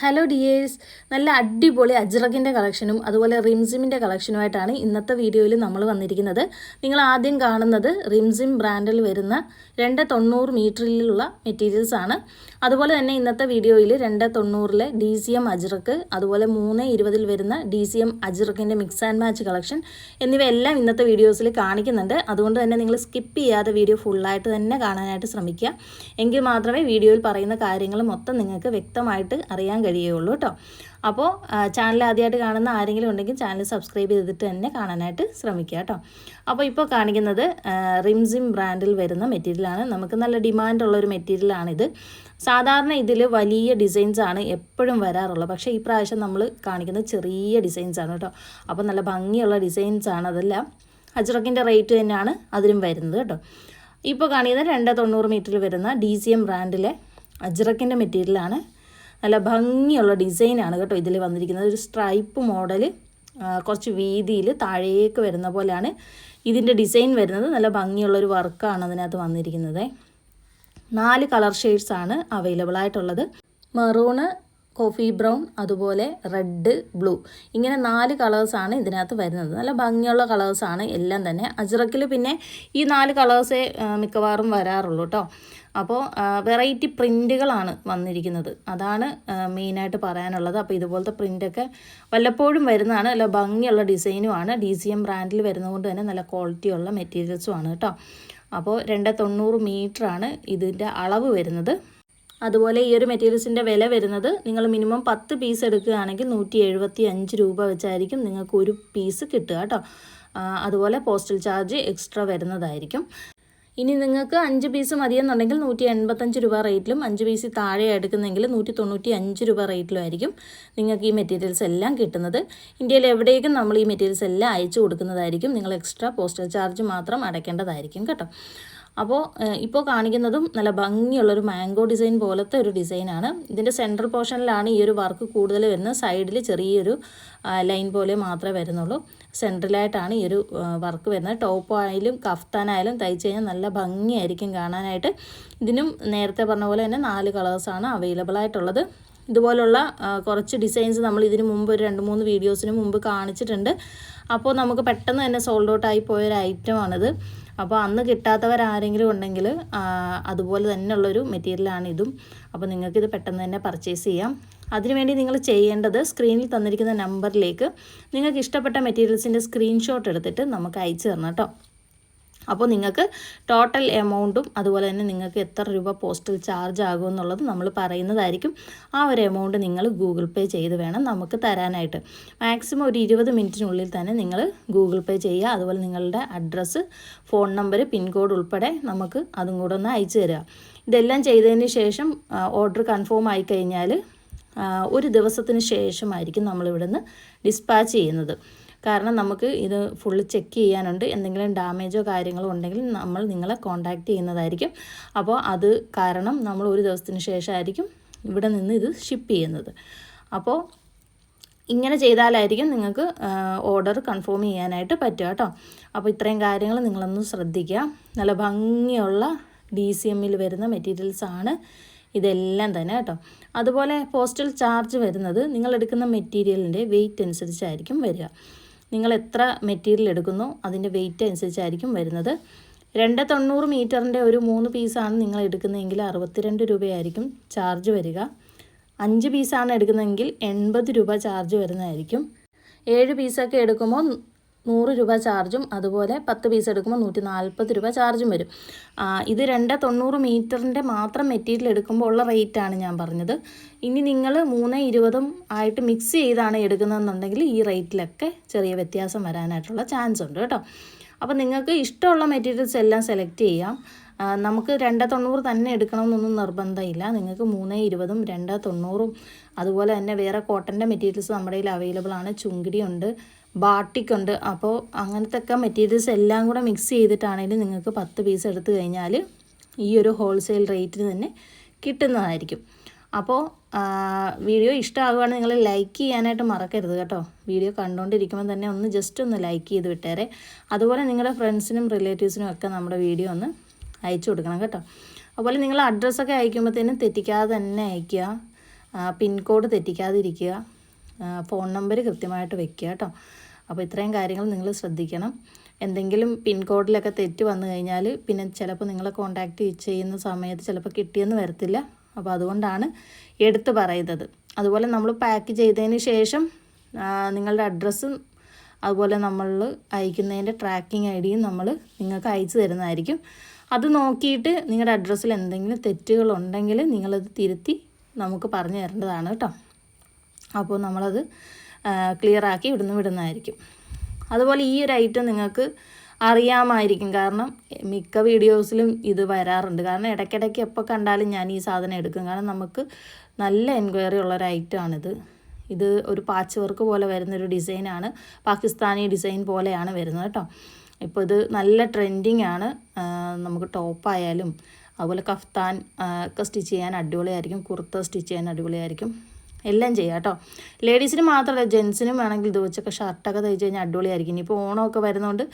Hello dears നല്ല അടിപൊളി അജ്രകിന്റെ കളക്ഷനും അതുപോലെ റിംസിമിന്റെ കളക്ഷനുമായിട്ടാണ് ഇന്നത്തെ വീഡിയോയിൽ നമ്മൾ വന്നിരിക്കുന്നത്. നിങ്ങൾ ആദ്യം കാണുന്നത് റിംസിം ബ്രാൻഡിൽ വരുന്ന രണ്ട് തൊണ്ണൂറ് മീറ്ററിലുള്ള മെറ്റീരിയൽസ് ആണ്. അതുപോലെ തന്നെ ഇന്നത്തെ വീഡിയോയിൽ രണ്ട് തൊണ്ണൂറിലെ ഡി സി എം അജ്രക്ക് അതുപോലെ മൂന്ന് ഇരുപതിൽ വരുന്ന ഡി സി എം അജ്രക്കിന്റെ മിക്സ് ആൻഡ് മാച്ച് കളക്ഷൻ എന്നിവയെല്ലാം ഇന്നത്തെ വീഡിയോസിൽ കാണിക്കുന്നുണ്ട്. അതുകൊണ്ട് തന്നെ നിങ്ങൾ സ്കിപ്പ് ചെയ്യാതെ വീഡിയോ ഫുള്ളായിട്ട് തന്നെ കാണാനായിട്ട് ശ്രമിക്കുക. എങ്കിൽ മാത്രമേ വീഡിയോയിൽ പറയുന്ന കാര്യങ്ങൾ മൊത്തം നിങ്ങൾക്ക് വ്യക്തമായിട്ട് അറിയാൻ കഴിയുള്ളൂ കേട്ടോ. അപ്പോൾ ചാനൽ ആദ്യമായിട്ട് കാണുന്ന ആരെങ്കിലും ഉണ്ടെങ്കിൽ ചാനൽ സബ്സ്ക്രൈബ് ചെയ്തിട്ട് തന്നെ കാണാനായിട്ട് ശ്രമിക്കുക കേട്ടോ. അപ്പോൾ ഇപ്പോൾ കാണിക്കുന്നത് റിംസിം ബ്രാൻഡിൽ വരുന്ന മെറ്റീരിയലാണ് നമുക്ക് നല്ല ഡിമാൻഡുള്ള ഒരു മെറ്റീരിയലാണിത് സാധാരണ ഇതിൽ വലിയ ഡിസൈൻസ് ആണ് എപ്പോഴും വരാറുള്ളത്. പക്ഷേ ഈ പ്രാവശ്യം നമ്മൾ കാണിക്കുന്നത് ചെറിയ ഡിസൈൻസ് ആണ് കേട്ടോ. അപ്പോൾ നല്ല ഭംഗിയുള്ള ഡിസൈൻസ് ആണ് അതെല്ലാം. അജ്രക്കിന്റെ റേറ്റ് തന്നെയാണ് അതിലും വരുന്നത് കേട്ടോ. ഇപ്പോൾ കാണിക്കുന്നത് രണ്ട് തൊണ്ണൂറ് മീറ്ററിൽ വരുന്ന ഡി സി എം ബ്രാൻഡിലെ അജ്രക്കിന്റെ മെറ്റീരിയലാണ് നല്ല ഭംഗിയുള്ള ഡിസൈനാണ് കേട്ടോ ഇതിൽ വന്നിരിക്കുന്നത്. ഒരു സ്ട്രൈപ്പ് മോഡൽ കുറച്ച് വീതിയിൽ താഴേക്ക് വരുന്ന പോലെയാണ് ഇതിന്റെ ഡിസൈൻ വരുന്നത്. നല്ല ഭംഗിയുള്ളൊരു വർക്കാണ് അതിനകത്ത് വന്നിരിക്കുന്നത്. നാല് കളർ ഷെയ്ഡ്സ് ആണ് അവൈലബിൾ ആയിട്ടുള്ളത്. മെറൂണ് കോഫി ബ്രൗൺ അതുപോലെ റെഡ് ബ്ലൂ. ഇങ്ങനെ നാല് കളേഴ്സാണ് ഇതിനകത്ത് വരുന്നത്. നല്ല ഭംഗിയുള്ള കളേഴ്സാണ് എല്ലാം തന്നെ. അജ്രക്കിൽ പിന്നെ ഈ നാല് കളേഴ്സേ മിക്കവാറും വരാറുള്ളൂ കേട്ടോ അപ്പോൾ വെറൈറ്റി പ്രിന്റുകളാണ് വന്നിരിക്കുന്നത്. അതാണ് മെയിനായിട്ട് പറയാനുള്ളത്. അപ്പോൾ ഇതുപോലത്തെ പ്രിന്റൊക്കെ വല്ലപ്പോഴും വരുന്നതാണ്. നല്ല ഭംഗിയുള്ള ഡിസൈനുമാണ് ഡി സി എം ബ്രാൻഡിൽ വരുന്നതുകൊണ്ട് തന്നെ നല്ല ക്വാളിറ്റിയുള്ള മെറ്റീരിയൽസും ആണ് കേട്ടോ അപ്പോൾ രണ്ട് തൊണ്ണൂറ് മീറ്ററാണ് ഇതിന്റെ അളവ് വരുന്നത്. അതുപോലെ ഈ ഒരു മെറ്റീരിയൽസിന്റെ വില വരുന്നത് നിങ്ങൾ മിനിമം പത്ത് പീസ് എടുക്കുകയാണെങ്കിൽ നൂറ്റി എഴുപത്തി അഞ്ച് രൂപ വെച്ചായിരിക്കും നിങ്ങൾക്ക് ഒരു പീസ് കിട്ടുക കേട്ടോ. അതുപോലെ പോസ്റ്റൽ ചാർജ് എക്സ്ട്രാ വരുന്നതായിരിക്കും. ഇനി നിങ്ങൾക്ക് അഞ്ച് പീസ് മതിയെന്നുണ്ടെങ്കിൽ നൂറ്റി എൺപത്തഞ്ച് രൂപ റേറ്റിലും അഞ്ച് പീസ് താഴെ എടുക്കുന്നെങ്കിൽ നൂറ്റി തൊണ്ണൂറ്റി അഞ്ച് രൂപ റേറ്റിലും ആയിരിക്കും നിങ്ങൾക്ക് ഈ മെറ്റീരിയൽസ് എല്ലാം കിട്ടുന്നത്. ഇന്ത്യയിൽ എവിടേക്കും നമ്മൾ ഈ മെറ്റീരിയൽസ് എല്ലാം അയച്ചു കൊടുക്കുന്നതായിരിക്കും. നിങ്ങൾ എക്സ്ട്രാ പോസ്റ്റൽ ചാർജ് മാത്രം അടയ്ക്കേണ്ടതായിരിക്കും കേട്ടോ. അപ്പോൾ ഇപ്പോൾ കാണിക്കുന്നതും നല്ല ഭംഗിയുള്ളൊരു മാംഗോ ഡിസൈൻ പോലത്തെ ഒരു ഡിസൈനാണ്. ഇതിന്റെ സെൻട്രൽ പോർഷനിലാണ് ഈ ഒരു വർക്ക് കൂടുതൽ വരുന്നത്. സൈഡിൽ ചെറിയൊരു ലൈൻ പോലെ മാത്രമേ വരുന്നുള്ളൂ. സെൻട്രലായിട്ടാണ് ഈ ഒരു വർക്ക് വരുന്നത്. ടോപ്പ് ആയാലും കഫ്താനായാലും തയ്ച്ച് കഴിഞ്ഞാൽ നല്ല ഭംഗിയായിരിക്കും കാണാനായിട്ട്. ഇതിനും നേരത്തെ പറഞ്ഞ പോലെ തന്നെ നാല് കളേഴ്സാണ് അവൈലബിൾ ആയിട്ടുള്ളത്. ഇതുപോലുള്ള കുറച്ച് ഡിസൈൻസ് നമ്മൾ ഇതിന് മുമ്പ് ഒരു രണ്ട് മൂന്ന് വീഡിയോസിന് മുമ്പ് കാണിച്ചിട്ടുണ്ട്. അപ്പോൾ നമുക്ക് പെട്ടെന്ന് തന്നെ സോൾഡ് ഔട്ട് ആയി പോയൊരു ഐറ്റമാണിത് അപ്പോൾ അന്ന് കിട്ടാത്തവരാരെങ്കിലും ഉണ്ടെങ്കിൽ അതുപോലെ തന്നെയുള്ളൊരു മെറ്റീരിയലാണ് ഇതും. അപ്പോൾ നിങ്ങൾക്കിത് പെട്ടെന്ന് തന്നെ പർച്ചേസ് ചെയ്യാം. അതിനുവേണ്ടി നിങ്ങൾ ചെയ്യേണ്ടത് സ്ക്രീനിൽ തന്നിരിക്കുന്ന നമ്പറിലേക്ക് നിങ്ങൾക്ക് ഇഷ്ടപ്പെട്ട മെറ്റീരിയൽസിന്റെ സ്ക്രീൻഷോട്ട് എടുത്തിട്ട് നമുക്ക് അയച്ചു തരണം കേട്ടോ. അപ്പോൾ നിങ്ങൾക്ക് ടോട്ടൽ എമൗണ്ടും അതുപോലെ തന്നെ നിങ്ങൾക്ക് എത്ര രൂപ പോസ്റ്റൽ ചാർജ് ആകും എന്നുള്ളത് നമ്മൾ പറയുന്നതായിരിക്കും. ആ ഒരു എമൗണ്ട് നിങ്ങൾ ഗൂഗിൾ പേ ചെയ്ത് വേണം നമുക്ക് തരാനായിട്ട്. മാക്സിമം ഒരു ഇരുപത് മിനിറ്റിനുള്ളിൽ തന്നെ നിങ്ങൾ ഗൂഗിൾ പേ ചെയ്യുക. അതുപോലെ നിങ്ങളുടെ അഡ്രസ്സ് ഫോൺ നമ്പർ പിൻകോഡ് ഉൾപ്പെടെ നമുക്ക് അതും കൂടെ ഒന്ന് അയച്ചു തരിക. ഇതെല്ലാം ചെയ്തതിന് ശേഷം ഓർഡർ കൺഫേം ആയി കഴിഞ്ഞാൽ ഒരു ദിവസത്തിന് ശേഷമായിരിക്കും നമ്മളിവിടുന്ന് ഡിസ്പാച്ച് ചെയ്യുന്നത്. കാരണം നമുക്ക് ഇത് ഫുള്ള് ചെക്ക് ചെയ്യാനുണ്ട്. എന്തെങ്കിലും ഡാമേജോ കാര്യങ്ങളോ ഉണ്ടെങ്കിൽ നമ്മൾ നിങ്ങളെ കോൺടാക്റ്റ് ചെയ്യുന്നതായിരിക്കും. അപ്പോൾ അത് കാരണം നമ്മൾ ഒരു ദിവസത്തിന് ശേഷമായിരിക്കും ഇവിടെ നിന്ന് ഇത് ഷിപ്പ് ചെയ്യുന്നത്. അപ്പോൾ ഇങ്ങനെ ചെയ്താലായിരിക്കും നിങ്ങൾക്ക് ഓർഡർ കൺഫേം ചെയ്യാനായിട്ട് പറ്റുക കേട്ടോ. അപ്പോൾ ഇത്രയും കാര്യങ്ങൾ നിങ്ങളൊന്ന് ശ്രദ്ധിക്കുക. നല്ല ഭംഗിയുള്ള ഡി സി എമ്മിൽ വരുന്ന മെറ്റീരിയൽസ് ആണ് ഇതെല്ലാം തന്നെ കേട്ടോ. അതുപോലെ പോസ്റ്റൽ ചാർജ് വരുന്നത് നിങ്ങൾ എടുക്കുന്ന മെറ്റീരിയലിന്റെ വെയിറ്റ് അനുസരിച്ചായിരിക്കും വരിക. നിങ്ങൾ എത്ര മെറ്റീരിയൽ എടുക്കുന്നു അതിന്റെ വെയിറ്റ് അനുസരിച്ചായിരിക്കും വരുന്നത്. രണ്ട് തൊണ്ണൂറ് മീറ്ററിന്റെ ഒരു മൂന്ന് പീസാണ് നിങ്ങൾ എടുക്കുന്നതെങ്കിൽ അറുപത്തിരണ്ട് രൂപയായിരിക്കും ചാർജ് വരിക. അഞ്ച് പീസാണ് എടുക്കുന്നതെങ്കിൽ എൺപത് രൂപ ചാർജ് വരുന്നതായിരിക്കും. ഏഴ് പീസൊക്കെ എടുക്കുമ്പോൾ നൂറ് രൂപ ചാർജും അതുപോലെ പത്ത് പീസ് എടുക്കുമ്പോൾ നൂറ്റി നാൽപ്പത് രൂപ ചാർജും വരും. ഇത് രണ്ട് തൊണ്ണൂറ് മീറ്ററിന്റെ മാത്രം മെറ്റീരിയൽ എടുക്കുമ്പോൾ ഉള്ള റേറ്റാണ് ഞാൻ പറഞ്ഞത്. ഇനി നിങ്ങൾ മൂന്ന് ഇരുപതും ആയിട്ട് മിക്സ് ചെയ്താണ് എടുക്കുന്നതെന്നുണ്ടെങ്കിൽ ഈ റേറ്റിലൊക്കെ ചെറിയ വ്യത്യാസം വരാനായിട്ടുള്ള ചാൻസ് ഉണ്ട് കേട്ടോ. അപ്പോൾ നിങ്ങൾക്ക് ഇഷ്ടമുള്ള മെറ്റീരിയൽസ് എല്ലാം സെലക്ട് ചെയ്യാം. നമുക്ക് രണ്ട് തൊണ്ണൂറ് തന്നെ എടുക്കണമെന്നൊന്നും നിർബന്ധമില്ല. നിങ്ങൾക്ക് മൂന്ന് ഇരുപതും രണ്ട് തൊണ്ണൂറും അതുപോലെ തന്നെ വേറെ കോട്ടന്റെ മെറ്റീരിയൽസ് നമ്മുടെ കയ്യിൽ അവൈലബിൾ ആണ്. ചുങ്കിടി ഉണ്ട് ബാട്ടിക് ഉണ്ട് അപ്പോൾ അങ്ങനത്തെ മെറ്റീരിയൽസ് എല്ലാം കൂടെ മിക്സ് ചെയ്തിട്ടാണെങ്കിലും നിങ്ങൾക്ക് പത്ത് പീസ് എടുത്തു കഴിഞ്ഞാൽ ഈ ഒരു ഹോൾസെയിൽ റേറ്റിന് തന്നെ കിട്ടുന്നതായിരിക്കും. അപ്പോൾ വീഡിയോ ഇഷ്ടമാകുവാണെങ്കിൽ നിങ്ങൾ ലൈക്ക് ചെയ്യാനായിട്ട് മറക്കരുത് കേട്ടോ. വീഡിയോ കണ്ടുകൊണ്ടിരിക്കുമ്പോൾ തന്നെ ഒന്ന് ജസ്റ്റ് ഒന്ന് ലൈക്ക് ചെയ്ത് വിട്ടേരെ. അതുപോലെ നിങ്ങളുടെ ഫ്രണ്ട്സിനും റിലേറ്റീവ്സിനും ഒക്കെ നമ്മുടെ വീഡിയോ ഒന്ന് അയച്ചു കൊടുക്കണം കേട്ടോ. അതുപോലെ നിങ്ങൾ അഡ്രസ്സൊക്കെ അയക്കുമ്പോഴത്തേനും തെറ്റിക്കാതെ തന്നെ അയയ്ക്കുക പിൻകോഡ് തെറ്റിക്കാതിരിക്കുക. ഫോൺ നമ്പർ കൃത്യമായിട്ട് വെക്കുക കേട്ടോ. അപ്പോൾ ഇത്രയും കാര്യങ്ങൾ നിങ്ങൾ ശ്രദ്ധിക്കണം. എന്തെങ്കിലും പിൻകോഡിലൊക്കെ തെറ്റ് വന്നു കഴിഞ്ഞാൽ പിന്നെ ചിലപ്പോൾ നിങ്ങളെ കോൺടാക്റ്റ് ചെയ്യുന്ന സമയത്ത് ചിലപ്പോൾ കിട്ടിയെന്ന് വരത്തില്ല. അപ്പോൾ അതുകൊണ്ടാണ് എടുത്ത് പറയുന്നത്. അതുപോലെ നമ്മൾ പാക്ക് ചെയ്തതിന് ശേഷം നിങ്ങളുടെ അഡ്രസ്സും അതുപോലെ നമ്മൾ അയക്കുന്നതിന്റെ ട്രാക്കിംഗ് ഐ ഡിയും നമ്മൾ നിങ്ങൾക്ക് അയച്ചു തരുന്നതായിരിക്കും. അത് നോക്കിയിട്ട് നിങ്ങളുടെ അഡ്രസ്സിൽ എന്തെങ്കിലും തെറ്റുകളുണ്ടെങ്കിൽ നിങ്ങളത് തിരുത്തി നമുക്ക് പറഞ്ഞു തരേണ്ടതാണ് കേട്ടോ. അപ്പോൾ നമ്മളത് ക്ലിയർ ആക്കി ഇവിടുന്ന് വിടുന്നതായിരിക്കും. അതുപോലെ ഈ ഒരു ഐറ്റം നിങ്ങൾക്ക് അറിയാമായിരിക്കും. കാരണം മിക്ക വീഡിയോസിലും ഇത് വരാറുണ്ട്. കാരണം ഇടയ്ക്കിടയ്ക്ക് എപ്പോൾ കണ്ടാലും ഞാൻ ഈ സാധനം എടുക്കും. കാരണം നമുക്ക് നല്ല എൻക്വയറി ഉള്ളൊരു ഐറ്റമാണിത് ഇത് ഒരു പാച്ച് വർക്ക് പോലെ വരുന്നൊരു ഡിസൈനാണ് പാകിസ്ഥാനി ഡിസൈൻ പോലെയാണ് വരുന്നത് കേട്ടോ. ഇപ്പോൾ ഇത് നല്ല ട്രെൻഡിങ് ആണ്. നമുക്ക് ടോപ്പായാലും അതുപോലെ കഫ്താൻ ഒക്കെ സ്റ്റിച്ച് ചെയ്യാൻ അടിപൊളിയായിരിക്കും. കുർത്ത സ്റ്റിച്ച് ചെയ്യാൻ അടിപൊളിയായിരിക്കും. എല്ലാം ചെയ്യാം കേട്ടോ. ലേഡീസിന് മാത്രമല്ല ജെൻസിനും വേണമെങ്കിൽ വെച്ചൊക്കെ ഷർട്ടൊക്കെ തയ്ച്ച് കഴിഞ്ഞാൽ അടിപൊളിയായിരിക്കും. ഇനിയിപ്പോൾ ഓണമൊക്കെ വരുന്നതുകൊണ്ട്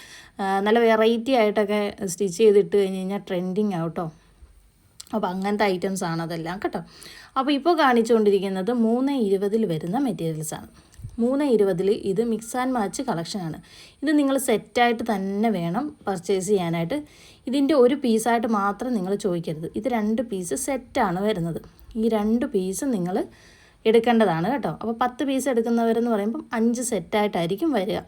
നല്ല വെറൈറ്റി ആയിട്ടൊക്കെ സ്റ്റിച്ച് ചെയ്തിട്ട് കഴിഞ്ഞ് കഴിഞ്ഞാൽ ട്രെൻഡിങ് ആവട്ടോ അപ്പോൾ അങ്ങനത്തെ ഐറ്റംസ് ആണ് അതെല്ലാം കേട്ടോ. അപ്പോൾ ഇപ്പോൾ കാണിച്ചുകൊണ്ടിരിക്കുന്നത് മൂന്ന് ഇരുപതിൽ വരുന്ന മെറ്റീരിയൽസ് ആണ്. മൂന്ന് ഇരുപതിൽ ഇത് മിക്സ് ആൻഡ് മാച്ച് കളക്ഷനാണ് ഇത് നിങ്ങൾ സെറ്റായിട്ട് തന്നെ വേണം പർച്ചേസ് ചെയ്യാനായിട്ട്. ഇതിന്റെ ഒരു പീസായിട്ട് മാത്രം നിങ്ങൾ ചോദിക്കരുത്. ഇത് രണ്ട് പീസ് സെറ്റാണ് വരുന്നത്. ഈ രണ്ട് പീസ് നിങ്ങൾ എടുക്കേണ്ടതാണ് കേട്ടോ. അപ്പോൾ പത്ത് പീസ് എടുക്കുന്നവരെന്ന് പറയുമ്പം അഞ്ച് സെറ്റായിട്ടായിരിക്കും വരിക.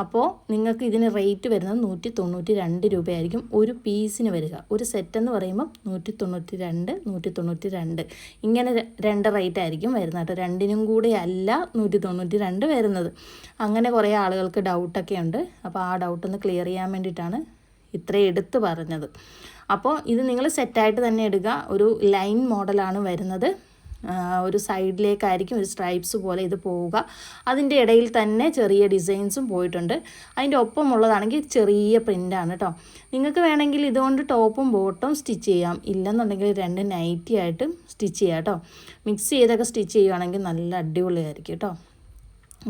അപ്പോൾ നിങ്ങൾക്ക് ഇതിന് റേറ്റ് വരുന്നത് നൂറ്റി തൊണ്ണൂറ്റി രണ്ട് രൂപയായിരിക്കും ഒരു പീസിന് വരിക. ഒരു സെറ്റ് എന്ന് പറയുമ്പം നൂറ്റി തൊണ്ണൂറ്റി രണ്ട് നൂറ്റി തൊണ്ണൂറ്റി രണ്ട് ഇങ്ങനെ രണ്ട് റേറ്റ് ആയിരിക്കും വരുന്നത് കേട്ടോ. രണ്ടിനും കൂടെ അല്ല നൂറ്റി തൊണ്ണൂറ്റി രണ്ട് വരുന്നത്. അങ്ങനെ കുറേ ആളുകൾക്ക് ഡൗട്ടൊക്കെ ഉണ്ട്. അപ്പോൾ ആ ഡൗട്ടൊന്ന് ക്ലിയർ ചെയ്യാൻ വേണ്ടിയിട്ടാണ് ഇത്രയും എടുത്ത് പറഞ്ഞത്. അപ്പോൾ ഇത് നിങ്ങൾ സെറ്റായിട്ട് തന്നെ എടുക്കുക. ഒരു ലൈൻ മോഡലാണ് വരുന്നത്. ഒരു സൈഡിലേക്കായിരിക്കും ഒരു സ്ട്രൈപ്സ് പോലെ ഇത് പോവുക. അതിന്റെ ഇടയിൽ തന്നെ ചെറിയ ഡിസൈൻസും പോയിട്ടുണ്ട്. അതിന്റെ ഒപ്പമുള്ളതാണെങ്കിൽ ചെറിയ പ്രിന്റാണ് കേട്ടോ നിങ്ങൾക്ക് വേണമെങ്കിൽ ഇതുകൊണ്ട് ടോപ്പും ബോട്ടും സ്റ്റിച്ച് ചെയ്യാം. ഇല്ലെന്നുണ്ടെങ്കിൽ രണ്ട് നൈറ്റി ആയിട്ട് സ്റ്റിച്ച് ചെയ്യാം കേട്ടോ മിക്സ് ചെയ്തൊക്കെ സ്റ്റിച്ച് ചെയ്യുവാണെങ്കിൽ നല്ല അടിപൊളിയായിരിക്കും കേട്ടോ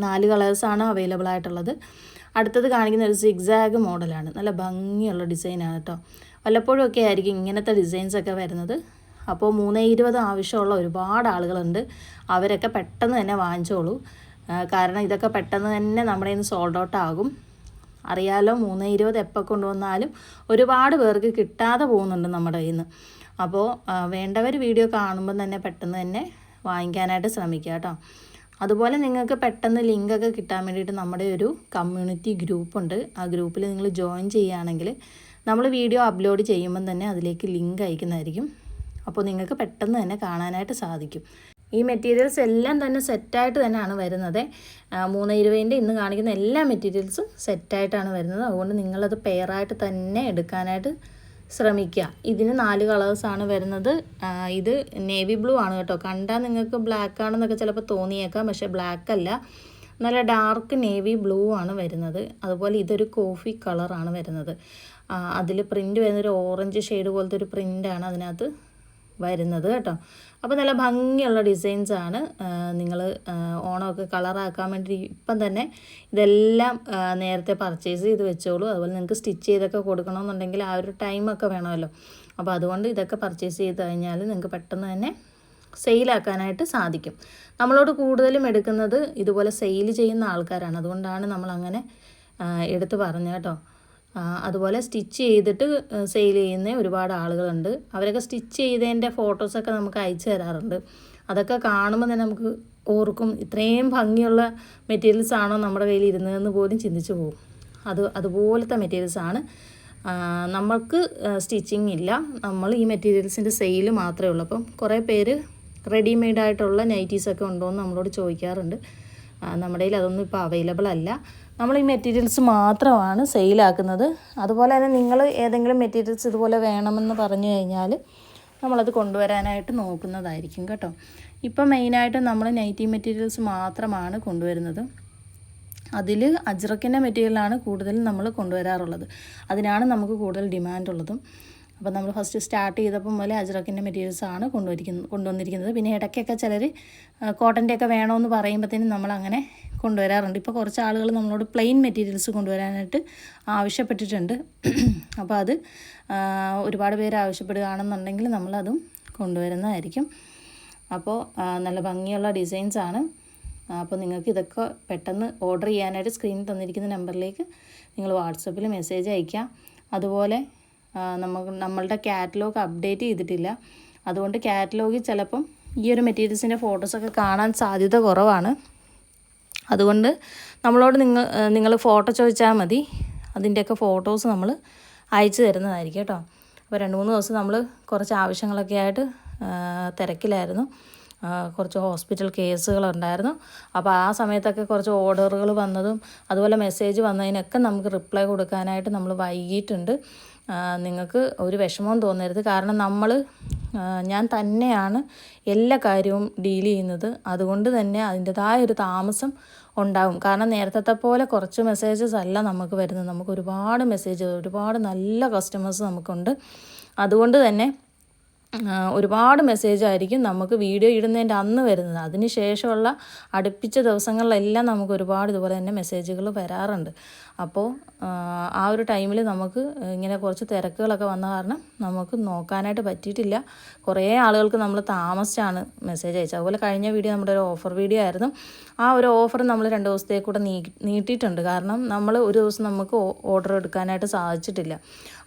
നാല് കളേഴ്സാണ് അവൈലബിൾ ആയിട്ടുള്ളത്. അടുത്തത് കാണിക്കുന്ന ഒരു സിഗ്സാഗ് മോഡലാണ് നല്ല ഭംഗിയുള്ള ഡിസൈനാണ് കേട്ടോ വല്ലപ്പോഴും ഒക്കെ ആയിരിക്കും ഇങ്ങനത്തെ ഡിസൈൻസ് ഒക്കെ വരുന്നത്. അപ്പോൾ മൂന്നേ ഇരുപത് ആവശ്യമുള്ള ഒരുപാട് ആളുകളുണ്ട്. അവരൊക്കെ പെട്ടെന്ന് തന്നെ വാങ്ങിച്ചോളൂ. കാരണം ഇതൊക്കെ പെട്ടെന്ന് തന്നെ നമ്മുടെ ഇന്ന് സോൾഡ് ഔട്ട് ആകും. അറിയാലോ മൂന്ന് ഇരുപത് എപ്പോൾ കൊണ്ടുവന്നാലും ഒരുപാട് പേർക്ക് കിട്ടാതെ പോകുന്നുണ്ട് നമ്മുടെ കയ്യിൽ നിന്ന് അപ്പോൾ വേണ്ടവർ വീഡിയോ കാണുമ്പോൾ തന്നെ പെട്ടെന്ന് തന്നെ വാങ്ങിക്കാനായിട്ട് ശ്രമിക്കുക കേട്ടോ. അതുപോലെ നിങ്ങൾക്ക് പെട്ടെന്ന് ലിങ്കൊക്കെ കിട്ടാൻ വേണ്ടിയിട്ട് നമ്മുടെ ഒരു കമ്മ്യൂണിറ്റി ഗ്രൂപ്പുണ്ട്. ആ ഗ്രൂപ്പിൽ നിങ്ങൾ ജോയിൻ ചെയ്യുകയാണെങ്കിൽ നമ്മൾ വീഡിയോ അപ്ലോഡ് ചെയ്യുമ്പം തന്നെ അതിലേക്ക് ലിങ്ക് അയക്കുന്നതായിരിക്കും. അപ്പോൾ നിങ്ങൾക്ക് പെട്ടെന്ന് തന്നെ കാണാനായിട്ട് സാധിക്കും. ഈ മെറ്റീരിയൽസ് എല്ലാം തന്നെ സെറ്റായിട്ട് തന്നെയാണ് വരുന്നത്. മൂന്ന് ഇരുപതിന്റെ ഇന്ന് കാണിക്കുന്ന എല്ലാ മെറ്റീരിയൽസും സെറ്റായിട്ടാണ് വരുന്നത്. അതുകൊണ്ട് നിങ്ങളത് പെയറായിട്ട് തന്നെ എടുക്കാനായിട്ട് ശ്രമിക്കുക. ഇതിന് നാല് കളേഴ്സാണ് വരുന്നത്. ഇത് നേവി ബ്ലൂ ആണ് കേട്ടോ. കണ്ടാൽ നിങ്ങൾക്ക് ബ്ലാക്ക് ആണെന്നൊക്കെ ചിലപ്പോൾ തോന്നിയേക്കാം പക്ഷേ ബ്ലാക്ക് അല്ല. നല്ല ഡാർക്ക് നേവി ബ്ലൂ ആണ് വരുന്നത്. അതുപോലെ ഇതൊരു കോഫി കളറാണ് വരുന്നത്. അതിൽ പ്രിന്റ് വരുന്നൊരു ഓറഞ്ച് ഷെയ്ഡ് പോലത്തെ ഒരു പ്രിന്റാണ് അതിനകത്ത് വരുന്നത് കേട്ടോ. അപ്പോൾ നല്ല ഭംഗിയുള്ള ഡിസൈൻസാണ് നിങ്ങൾ ഓണമൊക്കെ കളറാക്കാൻ വേണ്ടി ഇപ്പം തന്നെ ഇതെല്ലാം നേരത്തെ പർച്ചേസ് ചെയ്ത് വെച്ചോളൂ. അതുപോലെ നിങ്ങൾക്ക് സ്റ്റിച്ച് ചെയ്തൊക്കെ കൊടുക്കണമെന്നുണ്ടെങ്കിൽ ആ ഒരു ടൈമൊക്കെ വേണമല്ലോ. അപ്പോൾ അതുകൊണ്ട് ഇതൊക്കെ പർച്ചേസ് ചെയ്ത് കഴിഞ്ഞാൽ നിങ്ങൾക്ക് പെട്ടെന്ന് തന്നെ സെയിലാക്കാനായിട്ട് സാധിക്കും. നമ്മളോട് കൂടുതലും എടുക്കുന്നത് ഇതുപോലെ സെയിൽ ചെയ്യുന്ന ആൾക്കാരാണ്. അതുകൊണ്ടാണ് നമ്മൾ അങ്ങനെ എടുത്ത് പറഞ്ഞു കേട്ടോ. അതുപോലെ സ്റ്റിച്ച് ചെയ്തിട്ട് സെയിൽ ചെയ്യുന്ന ഒരുപാട് ആളുകളുണ്ട്. അവരൊക്കെ സ്റ്റിച്ച് ചെയ്തതിന്റെ ഫോട്ടോസൊക്കെ നമുക്ക് അയച്ചു തരാറുണ്ട്. അതൊക്കെ കാണുമ്പോൾ തന്നെ നമുക്ക് ഓർക്കും ഇത്രയും ഭംഗിയുള്ള മെറ്റീരിയൽസ് ആണോ നമ്മുടെ കയ്യിൽ ഇരുന്നതെന്ന് പോലും ചിന്തിച്ചു പോകും. അത് അതുപോലത്തെ മെറ്റീരിയൽസ് ആണ്. നമ്മൾക്ക് സ്റ്റിച്ചിങ് ഇല്ല. നമ്മൾ ഈ മെറ്റീരിയൽസിന്റെ സെയിൽ മാത്രമേ ഉള്ളൂ. അപ്പം കുറേ പേര് റെഡിമെയ്ഡായിട്ടുള്ള നൈറ്റീസൊക്കെ ഉണ്ടോ എന്ന് നമ്മളോട് ചോദിക്കാറുണ്ട്. നമ്മുടെ കയ്യിൽ അതൊന്നും ഇപ്പോൾ അവൈലബിൾ അല്ല. നമ്മൾ ഈ മെറ്റീരിയൽസ് മാത്രമാണ് സെയിലാക്കുന്നത് അതുപോലെ തന്നെ നിങ്ങൾ ഏതെങ്കിലും മെറ്റീരിയൽസ് ഇതുപോലെ വേണമെന്ന് പറഞ്ഞു കഴിഞ്ഞാൽ നമ്മളത് കൊണ്ടുവരാനായിട്ട് നോക്കുന്നതായിരിക്കും കേട്ടോ. ഇപ്പം മെയിനായിട്ട് നമ്മൾ നൈറ്റി മെറ്റീരിയൽസ് മാത്രമാണ് കൊണ്ടുവരുന്നത്. അതിൽ അജ്രക്കിന്റെ മെറ്റീരിയലാണ് കൂടുതലും നമ്മൾ കൊണ്ടുവരാറുള്ളത്. അതിനാണ് നമുക്ക് കൂടുതൽ ഡിമാൻഡ് ഉള്ളതും. അപ്പോൾ നമ്മൾ ഫസ്റ്റ് സ്റ്റാർട്ട് ചെയ്തപ്പം മുതലേ അജ്രക്കിന്റെ മെറ്റീരിയൽസ് ആണ് കൊണ്ടുവരിക്കുന്നത് കൊണ്ടുവന്നിരിക്കുന്നത്. പിന്നെ ഇടയ്ക്കൊക്കെ ചിലർ കോട്ടന്റെ ഒക്കെ വേണമെന്ന് പറയുമ്പോഴത്തേനും നമ്മൾ അങ്ങനെ കൊണ്ടുവരാറുണ്ട്. ഇപ്പോൾ കുറച്ച് ആളുകൾ നമ്മളോട് പ്ലെയിൻ മെറ്റീരിയൽസ് കൊണ്ടുവരാനായിട്ട് ആവശ്യപ്പെട്ടിട്ടുണ്ട്. അപ്പോൾ അത് ഒരുപാട് പേര് ആവശ്യപ്പെടുകയാണെന്നുണ്ടെങ്കിൽ നമ്മളതും കൊണ്ടുവരുന്നതായിരിക്കും. അപ്പോൾ നല്ല ഭംഗിയുള്ള ഡിസൈൻസ് ആണ്. അപ്പോൾ നിങ്ങൾക്ക് ഇതൊക്കെ പെട്ടെന്ന് ഓർഡർ ചെയ്യാനായിട്ട് സ്ക്രീനിൽ തന്നിരിക്കുന്ന നമ്പറിലേക്ക് നിങ്ങൾ വാട്സപ്പിൽ മെസ്സേജ് അയയ്ക്കാം. അതുപോലെ നമുക്ക് നമ്മളുടെ കാറ്റലോഗ് അപ്ഡേറ്റ് ചെയ്തിട്ടില്ല. അതുകൊണ്ട് കാറ്റലോഗിൽ ചിലപ്പം ഈ ഒരു മെറ്റീരിയൽസിന്റെ ഫോട്ടോസൊക്കെ കാണാൻ സാധ്യത കുറവാണ്. അതുകൊണ്ട് നമ്മളോട് നിങ്ങൾ നിങ്ങൾ ഫോട്ടോ ചോദിച്ചാൽ മതി. അതിന്റെയൊക്കെ ഫോട്ടോസ് നമ്മൾ അയച്ചു തരുന്നതായിരിക്കും കേട്ടോ. അപ്പോൾ രണ്ട് മൂന്ന് ദിവസം നമ്മൾ കുറച്ച് ആവശ്യങ്ങളൊക്കെ ആയിട്ട് തിരക്കിലായിരുന്നു. കുറച്ച് ഹോസ്പിറ്റൽ കേസുകളുണ്ടായിരുന്നു അപ്പോൾ ആ സമയത്തൊക്കെ കുറച്ച് ഓർഡറുകൾ വന്നതും അതുപോലെ മെസ്സേജ് വന്നതിനൊക്കെ നമുക്ക് റിപ്ലൈ കൊടുക്കാനായിട്ട് നമ്മൾ വൈകിയിട്ടുണ്ട്. നിങ്ങൾക്ക് ഒരു വിഷമവും തോന്നരുത്. കാരണം നമ്മൾ ഞാൻ തന്നെയാണ് എല്ലാ കാര്യവും ഡീൽ ചെയ്യുന്നത്. അതുകൊണ്ട് തന്നെ അതിന്റെതായ ഒരു താമസം ഉണ്ടാകും കാരണം നേരത്തെ പോലെ കുറച്ച് മെസ്സേജസ് അല്ല നമുക്ക് വരുന്നത്. നമുക്ക് ഒരുപാട് മെസ്സേജ് ഒരുപാട് നല്ല കസ്റ്റമേഴ്സ് നമുക്കുണ്ട്. അതുകൊണ്ട് തന്നെ ഒരുപാട് മെസ്സേജ് ആയിരിക്കും നമുക്ക് വീഡിയോ ഇടുന്നതിന്റെ അന്ന് വരുന്നത്. അതിന് ശേഷമുള്ള അടുപ്പിച്ച ദിവസങ്ങളിലെല്ലാം നമുക്ക് ഒരുപാട് ഇതുപോലെ തന്നെ മെസ്സേജുകൾ വരാറുണ്ട്. അപ്പോൾ ആ, ഒരു ടൈമിൽ നമുക്ക് ഇങ്ങനെ കുറച്ച് തിരക്കുകളൊക്കെ വന്ന കാരണം നമുക്ക് നോക്കാനായിട്ട് പറ്റിയിട്ടില്ല. കുറേ ആളുകൾക്ക് നമ്മൾ താമസിച്ചാണ് മെസ്സേജ് അയച്ചത്. അതുപോലെ കഴിഞ്ഞ വീഡിയോ നമ്മുടെ ഒരു ഓഫർ വീഡിയോ ആയിരുന്നു. ആ ഒരു ഓഫർ നമ്മൾ രണ്ട് ദിവസത്തേക്ക് കൂടെ നീട്ടിയിട്ടുണ്ട്. കാരണം നമ്മൾ ഒരു ദിവസം നമുക്ക് ഓർഡർ എടുക്കാനായിട്ട് സാധിച്ചിട്ടില്ല.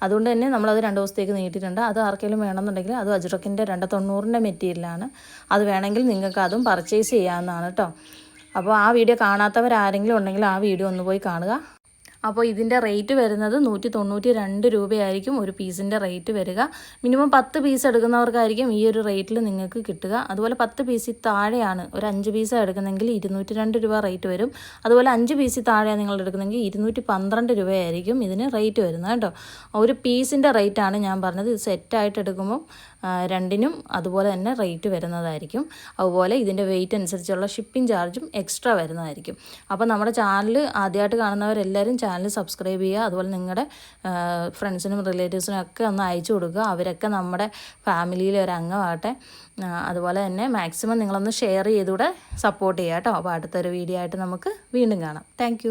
അതുകൊണ്ട് തന്നെ നമ്മളത് രണ്ട് ദിവസത്തേക്ക് നീട്ടിയിട്ടുണ്ട്. അത് ആർക്കെങ്കിലും വേണമെന്നുണ്ടെങ്കിൽ അത് അജ്രക്കിന്റെ രണ്ട് തൊണ്ണൂറിന്റെ മെറ്റീരിയലാണ് അത് വേണമെങ്കിൽ നിങ്ങൾക്ക് അതും പർച്ചേസ് ചെയ്യാവുന്നതാണ് കേട്ടോ അപ്പോൾ ആ വീഡിയോ കാണാത്തവരാരെങ്കിലും ഉണ്ടെങ്കിൽ ആ വീഡിയോ ഒന്ന് പോയി കാണുക. അപ്പോൾ ഇതിന്റെ റേറ്റ് വരുന്നത് നൂറ്റി തൊണ്ണൂറ്റി രണ്ട് രൂപയായിരിക്കും ഒരു പീസിന്റെ റേറ്റ് വരിക. മിനിമം പത്ത് പീസ് എടുക്കുന്നവർക്കായിരിക്കും ഈ ഒരു റേറ്റിൽ നിങ്ങൾക്ക് കിട്ടുക. അതുപോലെ പത്ത് പീസിൽ താഴെയാണ് ഒരു അഞ്ച് പീസ് എടുക്കുന്നെങ്കിൽ ഇരുന്നൂറ്റി രണ്ട് രൂപ റേറ്റ് വരും. അതുപോലെ അഞ്ച് പീസിൽ താഴെയാണ് നിങ്ങൾ എടുക്കുന്നെങ്കിൽ ഇരുന്നൂറ്റി പന്ത്രണ്ട് രൂപയായിരിക്കും ഇതിന് റേറ്റ് വരുന്നത് കേട്ടോ. ഒരു പീസിന്റെ റേറ്റാണ് ഞാൻ പറഞ്ഞത്. ഇത് സെറ്റായിട്ട് എടുക്കുമ്പോൾ രണ്ടിനും അതുപോലെ തന്നെ റേറ്റ് വരുന്നതായിരിക്കും. അതുപോലെ ഇതിന്റെ വെയിറ്റ് അനുസരിച്ചുള്ള ഷിപ്പിംഗ് ചാർജും എക്സ്ട്രാ വരുന്നതായിരിക്കും. അപ്പോൾ നമ്മുടെ ചാനൽ ആദ്യമായിട്ട് കാണുന്നവരെല്ലാവരും ചാനൽ സബ്സ്ക്രൈബ് ചെയ്യുക അതുപോലെ നിങ്ങളുടെ ഫ്രണ്ട്സിനും റിലേറ്റീവ്സിനും ഒക്കെ ഒന്ന് അയച്ചു കൊടുക്കുക. അവരൊക്കെ നമ്മുടെ ഫാമിലിയിലെ ഒരു അംഗമാകട്ടെ. അതുപോലെ തന്നെ മാക്സിമം നിങ്ങളൊന്ന് ഷെയർ ചെയ്തുകൂടെ സപ്പോർട്ട് ചെയ്യുക കേട്ടോ. അപ്പോൾ അടുത്തൊരു വീഡിയോ ആയിട്ട് നമുക്ക് വീണ്ടും കാണാം. താങ്ക്